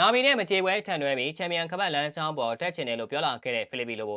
နာမီနဲ့မကြေပွဲထန်တွဲပြီးချန်ပီယံကပတ်လန်းချောင်းပေါ်တက်ချင်တယ်လို့ပြောလာခဲ့တဲ့ဖိလစ်ပီလို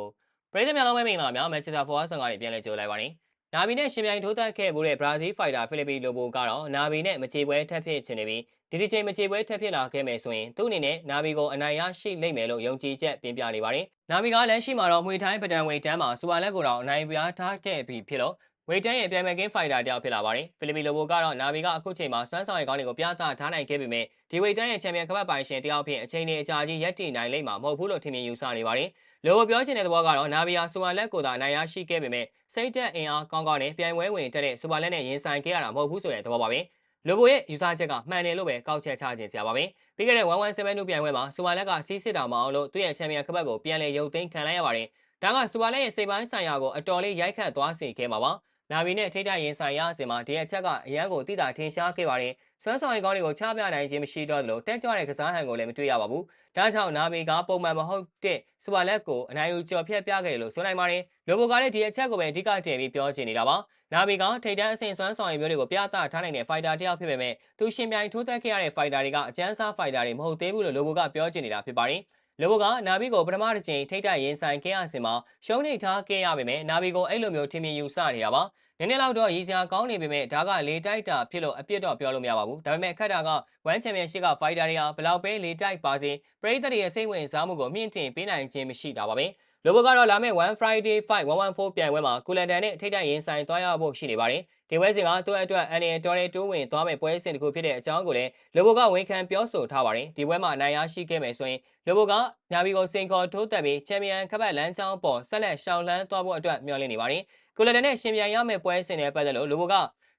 ပရိသတ်များလုံးပဲမင်္ဂလာများမန်ချက်စတာဖော်ဝါဆောင်ကနေပြန်လည်ကြိုလိုက်ပါနေ။နာမီနဲ့ရှင်ပြိုင်ထိုးတက်ခဲ့မှုတဲ့ဘရာဇီးဖိုက်တာဖိလစ်ပီလိုဘိုကတော့နာမီနဲ့မကြေပွဲထက်ဖြစ်ချင်နေပြီးဒီဒီချိန်မကြေပွဲထက်ဖြစ်လာခဲ့မယ်ဆိုရင်သူ့အနေနဲ့နာမီကိုအနိုင်ရရှိလိမ့်မယ်လို့ယုံကြည်ချက်ပြပြနေပါတယ်။နာမီကလက်ရှိမှာတော့မွေထိုင်းပဒံဝေတန်းမှာစူပါလက်ကိုတော့အနိုင်ပြားထားခဲ့ပြီးဖြစ်လို့ ဝေတန်းရဲ့ပြန်မဲ့ကင်းဖိုက်တာတယောက်ဖြစ်လာပါတယ်။ဖိလစ်ပီလိုဘိုကတော့နာမီကအခုချိန်မှာစွမ်းဆောင်ရည်ကောင်းတွေကိုပြသထားနိုင်ခဲ့ပေမဲ့ဒီဝေတန်းရဲ့ချန်ပီယံကပတ်ပိုင်ရှင်တယောက်ဖြစ်အချိန်နဲ့အကြာကြီးရက်တည်နိုင်လိမ့်မှာမဟုတ်ဘူးလို့ထင်မြင်ယူဆနေပါတယ်။လိုဘိုပြောချင်တဲ့သဘောကတော့နာမီယာစူပါလက်ကိုသာနိုင်ရရှိခဲ့ပေမဲ့စိတ်သက်အင်အားကောင်းကောင်းနဲ့ပြိုင်ပွဲဝင်တက်တဲ့စူပါလက်နဲ့ရင်ဆိုင်ခဲ့ရတာမဟုတ်ဘူးဆိုတဲ့သဘောပါပဲ။လိုဘိုရဲ့ယူဆချက်ကမှန်တယ်လို့ပဲကောက်ချက်ချခြင်းစရာပါပဲ။ပြီးခဲ့တဲ့117တို့ပြိုင်ပွဲမှာစူပါလက်ကစီးစစ်တာမအောင်လို့သူ့ရဲ့ချန်ပီယံကပတ်ကိုပြန်လည်ရုပ်သိမ်းခံလိုက်ရပါတယ်။ဒါကစူပါလက်ရဲ့စိတ်ပိုင်းဆိုင်ရာကိုအတော်လေးရိုက်ခတ်သွားစေခဲ့မှာပါ။ နာဗီနဲ့ထိတ်တရင်ဆိုင်ရစင်မှာဒီအချက်ကအရန်ကိုတိတာထင်ရှားခဲ့ပါတယ်။စွမ်းဆောင်ရည်ကောင်းတွေကိုချပြနိုင်ခြင်းမရှိတော့သလိုတက်ကြွတဲ့ကစားဟန်ကိုလည်းမတွေ့ရပါဘူး။ဒါကြောင့်နာဗီကပုံမှန်မဟုတ်တဲ့စူပါလက်ကိုအနိုင်ယူကျော်ဖြတ်ပြခဲ့တယ်လို့ဆိုနိုင်ပါတယ်။လိုဘိုကလည်းဒီအချက်ကိုပဲအဓိကတင်ပြီးပြောချင်နေတာပါ။နာဗီကထိတ်တန်းအဆင့်စွမ်းဆောင်ရည်မျိုးတွေကိုပြသထားနိုင်တဲ့ဖိုက်တာတစ်ယောက်ဖြစ်ပေမဲ့သူရှင်ပြိုင်ထိုးသက်ခဲ့ရတဲ့ဖိုက်တာတွေကအကျန်းစားဖိုက်တာတွေမဟုတ်သေးဘူးလို့လိုဘိုကပြောချင်နေတာဖြစ်ပါတယ်။လိုဘကနာဘီကိုပထမတစ်ချိန်ထိတ်တရင်ဆိုင်ခဲ့ရစင်မှာရှုံးနေထားခဲ့ရပေမဲ့နာဘီကိုအဲ့လိုမျိုးထင်မြင်ယူဆနေတာပါ နည်းနည်းလောက်တော့ရည်စရာကောင်းနေပေမဲ့ဒါကလေတိုက်တာဖြစ်လို့အပြစ်တော့ပြောလို့မရပါဘူးဒါပေမဲ့ခက်တာက1 Championship က Fighter တွေဟာဘလောက်ပဲလေတိုက်ပါစေပရိသတ်တွေရဲ့စိတ်ဝင်စားမှုကိုမြင့်တင်ပေးနိုင်ခြင်းမရှိတာပါပဲ လိုဘကတော့လာမယ့်1 Friday Fight 114ပြိုင်ပွဲမှာကူလန်တန်နဲ့ထိတ်တိုက်ရင်ဆိုင်သွားရဖို့ရှိနေပါတယ်ဒီဝဲစဉ်ကသူ့အတွက်အန်ရီတော်ရဲတိုးဝင်သွားမယ့်ပွဲစဉ်တစ်ခုဖြစ်တဲ့အကြောင်းကိုလည်းလိုဘကဝန်ခံပြောဆိုထားပါတယ်ဒီပွဲမှာအနိုင်ရရှိခဲ့မယ်ဆိုရင်လိုဘကညာဘီကိုစင်ကော်ထိုးတက်ပြီးချန်ပီယံကပတ်လန်းချောင်းပေါ်ဆက်လက်ရှောင်လန်းသွားဖို့အတွက်မျှော်လင့်နေပါတယ်ကိုလန်ဒန်နဲ့ရှင်ပြိုင်ရမယ့်ပွဲစဉ်နဲ့ပတ်သက်လို့လူဘက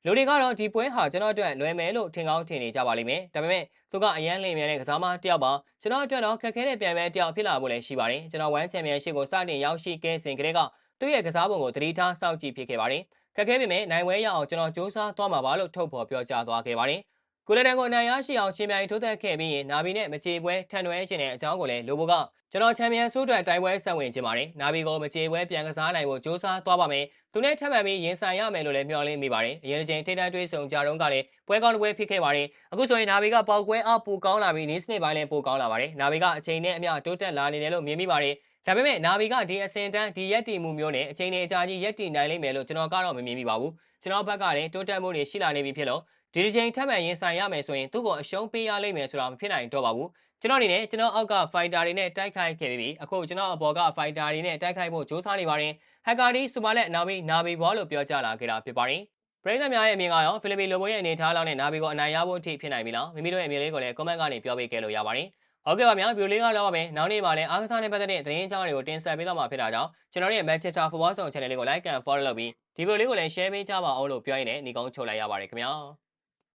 လူတွေကတော့ဒီပွဲဟာကျွန်တော်အတွက်လွယ်မယ်လို့ထင်ကောင်းထင်နေကြပါလိမ့်မယ်ဒါပေမဲ့သူကအရန်လင်မြန်တဲ့ကစားမတစ်ယောက်ပါကျွန်တော်အတွက်တော့ခက်ခဲတဲ့ပြိုင်ပွဲတစ်ယောက်ဖြစ်လာဖို့လည်းရှိပါတယ်ကျွန်တော်ဝမ်းချန်ပီယံရှစ်ကိုစတင်ရောက်ရှိခဲ့စဉ်ကတည်းကသူ့ရဲ့ကစားပုံကိုသတိထားစောင့်ကြည့်ဖြစ်ခဲ့ပါတယ်ခက်ခဲပေမဲ့နိုင်ဝဲရအောင်ကျွန်တော်စူးစမ်းသွားမှာပါလို့ထုတ်ဖော်ပြောကြားသွားခဲ့ပါတယ် ကိုလန်ဒန်ကိုနိုင်ရရှိအောင်ချင်းပြိုင်ထိုးသက်ခဲ့ပြီးရင်နာဘီနဲ့မချေပွဲထန်တွဲခြင်းတဲ့အကြောင်းကိုလည်းလိုဘကကျွန်တော်ချန်ပီယံဆိုးအတွက်တိုင်ပွဲဆက်ဝင်ခြင်းပါတယ်နာဘီကိုမကြေပွဲပြန်ကစားနိုင်ဖို့စ조사သွားပါမယ်သူနဲ့ထပ်မံပြီးရင်ဆိုင်ရမယ်လို့လည်းမျှော်လင့်မိပါတယ်အရင်တစ်ချိန်ထိတိုက်တွေးဆုံကြတော့ကလည်းပွဲကောင်းတစ်ပွဲဖြစ်ခဲ့ပါတယ်အခုဆိုရင်နာဘီကပေါက်ကွဲအားပိုကောင်းလာပြီးနီးစနစ်ပိုင်းလည်းပိုကောင်းလာပါတယ်နာဘီကအချိန်နဲ့အမျှတိုးတက်လာနေတယ်လို့မြင်မိပါတယ်ဒါပေမဲ့နာဘီကဒီအစင်တန်းဒီရက်တီမှုမျိုးနဲ့အချိန်နဲ့အကြာကြီးရက်တီနိုင်လိမ့်မယ်လို့ကျွန်တော်ကတော့မမြင်မိပါဘူးကျွန်တော်ဘက်ကလည်းတိုးတက်မှုတွေရှိလာနေပြီဖြစ်လို့ ဒီဒီချိန်ထပ်မံရင်ဆိုင်ရမယ်ဆိုရင်သူ့ကိုအရှုံးပေးရလိမ့်မယ်ဆိုတာမဖြစ်နိုင်တော့ပါဘူးကျွန်တော်အနေနဲ့ကျွန်တော်အောက်က fighter တွေနဲ့တိုက်ခိုက်ခဲ့ပြီးအခုကျွန်တော်အပေါ်က fighter တွေနဲ့တိုက်ခိုက်ဖို့ကြိုးစားနေပါတယ်ဟက်ကာဒီစူပါလက်နာဘီနာဘီဘောလို့ပြောကြလာခဲ့တာဖြစ်ပါတယ်ပရိသတ်များရဲ့အမြင်ကရောဖိလစ်ပင်လိုဘိုရဲ့အနေထားလောက်နဲ့နာဘီကိုအနိုင်ရဖို့အထိဖြစ်နိုင်ပြီလားမိမိတို့ရဲ့အမြင်လေးကိုလည်း comment ကနေပြောပေးခဲ့လို့ရပါတယ်ဟုတ်ကဲ့ပါဗျာဗီဒီယိုလေးကတော့ပါမယ်နောက်နေ့မှာလည်းအားကစားနဲ့ပတ်သက်တဲ့သတင်းအကြောင်းတွေကိုတင်ဆက်ပေးတော့မှာဖြစ်တာကြောင့်ကျွန်တော်ရဲ့ Manchester Football Zone Channel လေးကို like and follow လုပ်ပြီးဒီဗီဒီယိုလေးကိုလည်း share ပေးကြပါအောင်လို့ပြောရင်းနဲ့ညီကုန်းချုပ်လိုက်ရပါတယ်ခင်ဗျာ